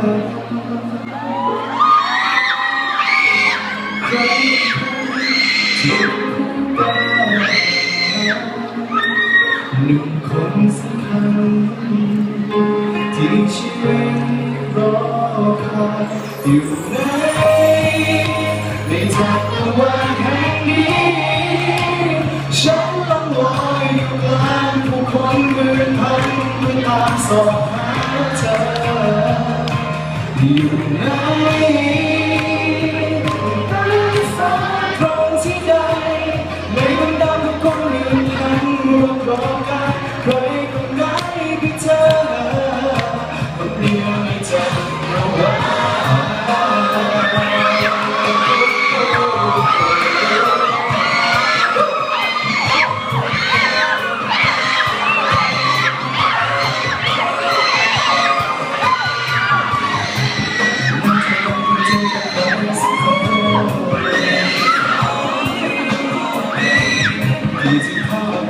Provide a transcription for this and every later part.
หนึ่งคนสำคัญที่ชีวิตรอคอยอยู่ไหนในจักรวาลแห่งนี้ฉันล่องลอยอยู่กลางผู้คนหมื่นพันเพื่อตามสอบ อ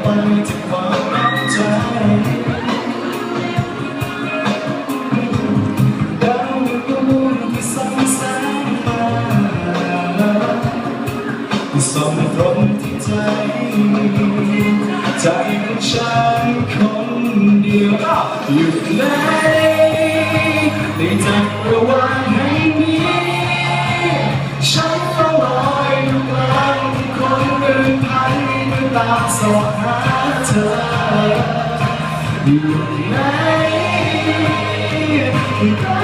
เข้าไปจากความรักใจดาวดวงที่ส่องแสงมาส่องตรงที่ใจ ใจของฉันคนเดียวหยุดเลย ตามสองหาเธออยู่ไหน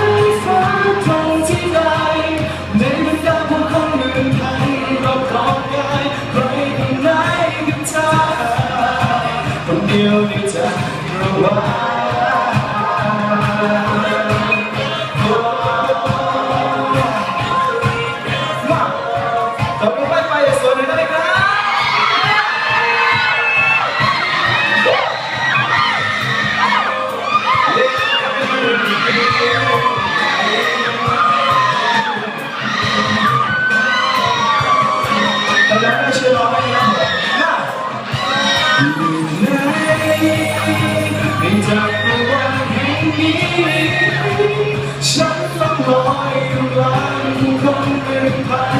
ฉันต้องลอยอยู่กลางผู้คงเป็นพัน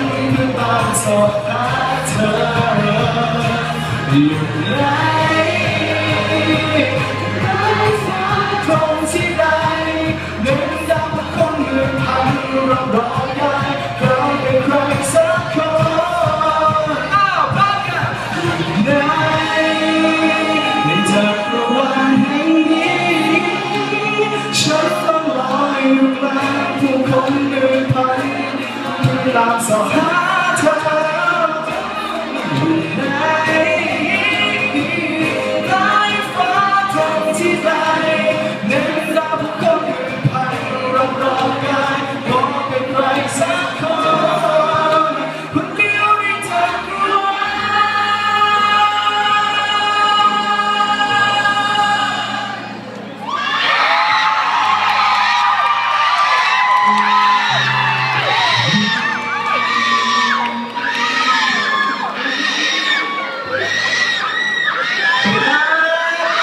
ตามสอบหาเธออยู่ไหน I'm so hard to hold.